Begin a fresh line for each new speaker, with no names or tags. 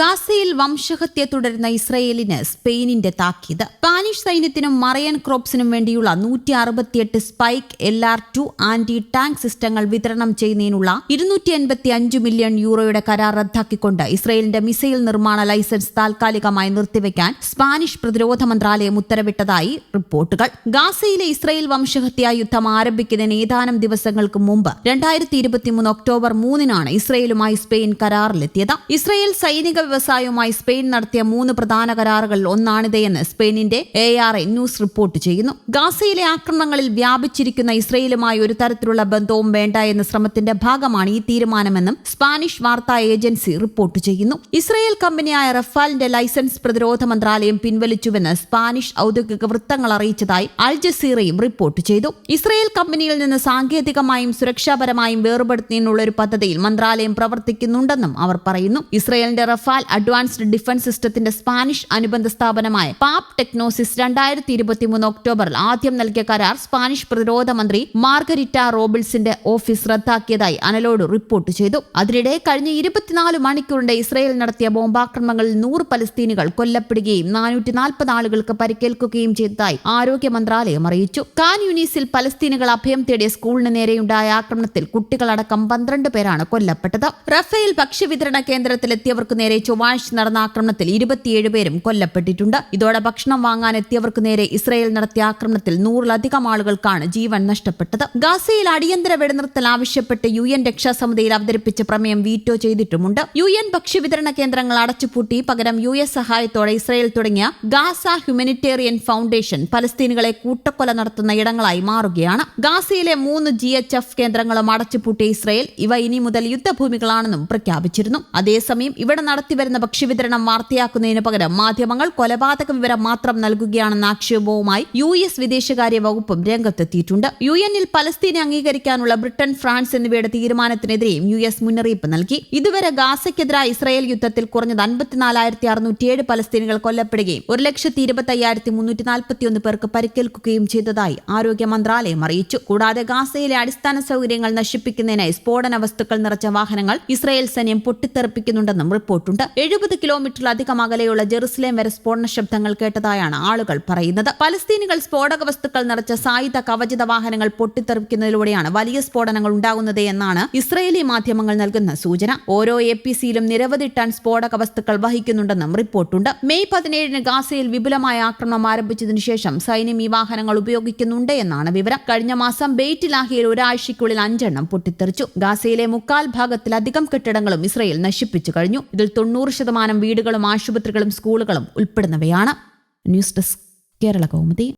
ഗാസയിൽ വംശഹത്യ തുടരുന്ന ഇസ്രയേലിന് സ്പെയിനിന്റെ താക്കീത്. സ്പാനിഷ് സൈന്യത്തിനും മറയൻ ക്രോപ്സിനും വേണ്ടിയുള്ള നൂറ്റി അറുപത്തിയെട്ട് spike L R two anti tank സിസ്റ്റങ്ങൾ വിതരണം ചെയ്യുന്നതിനുള്ള ഇരുന്നൂറ്റി എൺപത്തി അഞ്ച് മില്യൺ യൂറോയുടെ കരാർ റദ്ദാക്കിക്കൊണ്ട് ഇസ്രയേലിന്റെ മിസൈൽ നിർമ്മാണ ലൈസൻസ് താൽക്കാലികമായി നിർത്തിവെക്കാൻ സ്പാനിഷ് പ്രതിരോധ മന്ത്രാലയം ഉത്തരവിട്ടതായി റിപ്പോർട്ടുകൾ. ഗാസയിലെ ഇസ്രയേൽ വംശഹത്യ യുദ്ധം ആരംഭിക്കുന്നതിന് ഏതാനും ദിവസങ്ങൾക്ക് മുമ്പ് രണ്ടായിരത്തി ഇരുപത്തിമൂന്ന് ഒക്ടോബർ മൂന്നിനാണ് ഇസ്രയേലുമായി സ്പെയിൻ കരാറിലെത്തിയത്. ഇസ്രയേൽ സൈനിക വ്യവസായവുമായി സ്പെയിൻ നടത്തിയ മൂന്ന് പ്രധാന കരാറുകളിൽ ഒന്നാണിതെന്ന് സ്പെയിനിന്റെ A R A news report ചെയ്യുന്നു. ഗാസയിലെ ആക്രമണങ്ങളിൽ വ്യാപിച്ചിരിക്കുന്ന ഇസ്രയേലുമായി ഒരു തരത്തിലുള്ള ബന്ധവും വേണ്ട എന്ന ശ്രമത്തിന്റെ ഭാഗമാണ് ഈ തീരുമാനമെന്നും സ്പാനിഷ് വാർത്താ ഏജൻസി റിപ്പോർട്ട് ചെയ്യുന്നു. ഇസ്രയേൽ കമ്പനിയായ റഫാലിന്റെ ലൈസൻസ് പ്രതിരോധ മന്ത്രാലയം പിൻവലിച്ചുവെന്ന് സ്പാനിഷ് ഔദ്യോഗിക വൃത്തങ്ങൾ അറിയിച്ചതായി അൽ ജസീറയും റിപ്പോർട്ട് ചെയ്തു. ഇസ്രയേൽ കമ്പനിയിൽ നിന്ന് സാങ്കേതികമായും സുരക്ഷാപരമായും വേർപെടുത്തുന്നതിനുള്ള ഒരു പദ്ധതിയിൽ മന്ത്രാലയം പ്രവർത്തിക്കുന്നുണ്ടെന്നും അവർ പറയുന്നു. ഇസ്രയേലിന്റെ റഫാൽ അഡ്വാൻസ്ഡ് ഡിഫൻസ് സിസ്റ്റത്തിന്റെ സ്പാനിഷ് അനുബന്ധ സ്ഥാപനമായ പാപ് ടെക്നോസിസ് രണ്ടായിരത്തി ഇരുപത്തിമൂന്ന് ഒക്ടോബറിൽ ആദ്യം നൽകിയ കരാർ സ്പാനിഷ് പ്രതിരോധ മന്ത്രി മാർഗരിറ്റ റോബിൾസിന്റെ ഓഫീസ് റദ്ദാക്കിയതായി അനലോട് റിപ്പോർട്ട് ചെയ്തു. അതിനിടെ കഴിഞ്ഞ ഇരുപത്തിനാല് മണിക്കൂറിന്റെ ഇസ്രയേൽ നടത്തിയ ബോംബാക്രമണങ്ങളിൽ നൂറ് പലസ്തീനികൾ കൊല്ലപ്പെടുകയും നാനൂറ്റി നാൽപ്പത് ആളുകൾക്ക് പരിക്കേൽക്കുകയും ചെയ്തതായി ആരോഗ്യ മന്ത്രാലയം അറിയിച്ചു. കാൻ യുനീസിൽ പലസ്തീനുകൾ അഭയം തേടിയ സ്കൂളിന് നേരെയുണ്ടായ ആക്രമണത്തിൽ കുട്ടികളടക്കം പന്ത്രണ്ട് പേരാണ് കൊല്ലപ്പെട്ടത്. റഫേൽ ഭക്ഷ്യവിതരണ കേന്ദ്രത്തിലെത്തിയവർക്ക് നേരെ ചൊവ്വാഴ്ച നടന്ന ആക്രമണത്തിൽ ഇരുപത്തിയേഴ് പേരും കൊല്ലപ്പെട്ടിട്ടുണ്ട്. ഇതോടെ ഭക്ഷണം വാങ്ങാൻ എത്തിയവർക്ക് നേരെ ഇസ്രയേൽ നടത്തിയ ആക്രമണത്തിൽ നൂറിലധികം ആളുകൾക്കാണ് ജീവൻ നഷ്ടപ്പെട്ടത്. ഗാസയിൽ അടിയന്തര വെടിനിർത്തൽ ആവശ്യപ്പെട്ട് യു എൻ രക്ഷാസമിതിയിൽ അവതരിപ്പിച്ച പ്രമേയം വീറ്റോ ചെയ്തിട്ടുമുണ്ട്. യു എൻ ഭക്ഷ്യവിതരണ കേന്ദ്രങ്ങൾ അടച്ചുപൂട്ടി. പകരം യു എസ് സഹായത്തോടെ ഇസ്രയേൽ തുടങ്ങിയ ഗാസ ഹ്യൂമനിറ്റേറിയൻ ഫൗണ്ടേഷൻ പലസ്തീനുകളെ കൂട്ടക്കൊല നടത്തുന്ന ഇടങ്ങളായി മാറുകയാണ്. ഗാസയിലെ മൂന്ന് ജി എച്ച് എഫ് കേന്ദ്രങ്ങളും അടച്ചുപൂട്ടിയ ഇസ്രയേൽ ഇവ ഇനി മുതൽ യുദ്ധഭൂമികളാണെന്നും പ്രഖ്യാപിച്ചിരുന്നു. അതേസമയം ഇവിടെ നടത്തിവരുന്ന ഭക്ഷ്യവിതരണം വാർത്തയാക്കുന്നതിന് പകരം മാധ്യമങ്ങൾ കൊലപാതക വിവരം മാത്രം നൽകുകയാണെന്ന ആക്ഷേപവുമായി യു എസ് വിദേശകാര്യ വകുപ്പും രംഗത്തെത്തിയിട്ടുണ്ട്. യു എന്നിൽ പലസ്തീനെ അംഗീകരിക്കാനുള്ള ബ്രിട്ടൻ ഫ്രാൻസ് എന്നിവയുടെ തീരുമാനത്തിനെതിരെയും യു എസ് മുന്നറിയിപ്പ് നൽകി. ഇതുവരെ ഗാസയ്ക്കെതിരായ ഇസ്രായേൽ യുദ്ധത്തിൽ കുറഞ്ഞത് അൻപത്തിനാലായിരത്തി അറുന്നൂറ്റിയേഴ് പലസ്തീനുകൾ കൊല്ലപ്പെടുകയും ഒരു ലക്ഷത്തി ഇരുപത്തി അയ്യായിരത്തി മുന്നൂറ്റി നാൽപ്പത്തിയൊന്ന് പേർക്ക് പരിക്കേൽക്കുകയും ചെയ്തതായി ആരോഗ്യ മന്ത്രാലയം അറിയിച്ചു. കൂടാതെ ഗാസയിലെ അടിസ്ഥാന സൗകര്യങ്ങൾ നശിപ്പിക്കുന്നതിനായി സ്ഫോടന വസ്തുക്കൾ നിറച്ച വാഹനങ്ങൾ ഇസ്രായേൽ സൈന്യം പൊട്ടിത്തെറിപ്പിക്കുന്നുണ്ടെന്നും റിപ്പോർട്ടുണ്ട്. എഴുപത് കിലോമീറ്ററിലധികം അകലെയുള്ള ജെറുസലേം വരെ സ്ഫോടന ശബ്ദങ്ങൾ കേട്ടതായാണ് ആളുകൾ പറയുന്നത്. പലസ്തീനികൾ സ്ഫോടക വസ്തുക്കൾ നിറച്ച സായുധ കവചിത വാഹനങ്ങൾ പൊട്ടിത്തെറിക്കുന്നതിലൂടെയാണ് വലിയ സ്ഫോടനങ്ങൾ ഉണ്ടാകുന്നത് എന്നാണ് ഇസ്രയേലി മാധ്യമങ്ങൾ നൽകുന്ന സൂചന. ഓരോ എ പി സിയിലും നിരവധി ടൺ സ്ഫോടക വസ്തുക്കൾ വഹിക്കുന്നുണ്ടെന്നും റിപ്പോർട്ടുണ്ട്. മെയ് പതിനേഴിന് ഗാസയിൽ വിപുലമായ ആക്രമണം ആരംഭിച്ചതിനു ശേഷം സൈന്യം ഈ വാഹനങ്ങൾ ഉപയോഗിക്കുന്നുണ്ട് എന്നാണ് വിവരം. കഴിഞ്ഞ മാസം ബെയ്റ്റിലാഹിയിൽ ഒരാഴ്ചയ്ക്കുള്ളിൽ അഞ്ചെണ്ണം പൊട്ടിത്തെറിച്ചു. ഗാസയിലെ മുക്കാൽ ഭാഗത്തിലധികം കെട്ടിടങ്ങളും ഇസ്രയേൽ നശിപ്പിച്ചു കഴിഞ്ഞു. ഇതിൽ തൊണ്ണൂറ് ശതമാനം വീടുകളും ആശുപത്രികളും സ്കൂളുകളും ഉൾപ്പെടുന്നവയാണ് ന്യൂസ് ഡെസ്ക് കേരള കൗമുദി.